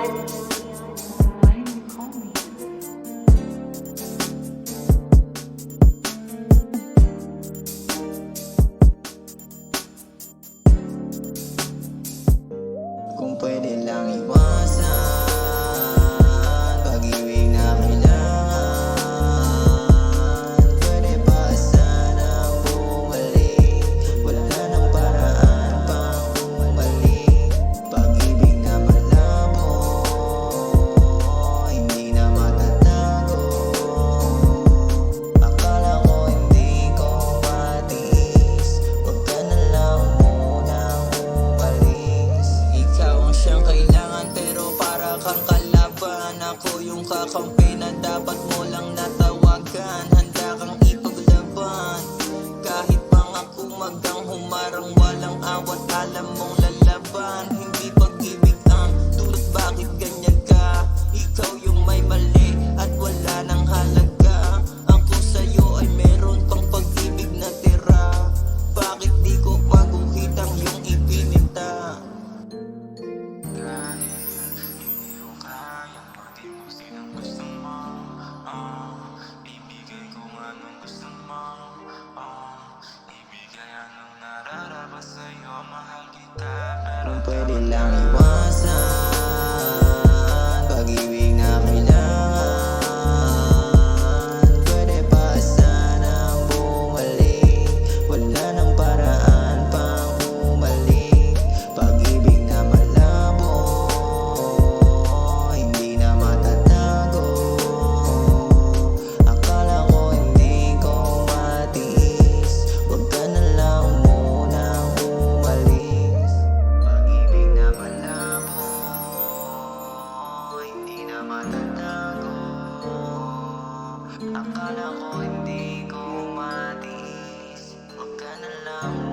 Kung pwede lang iwasan. kang kalaban. Ako yung kakampi lang. na matatago Akala ko hindi ko matiis. Huwag ka na lang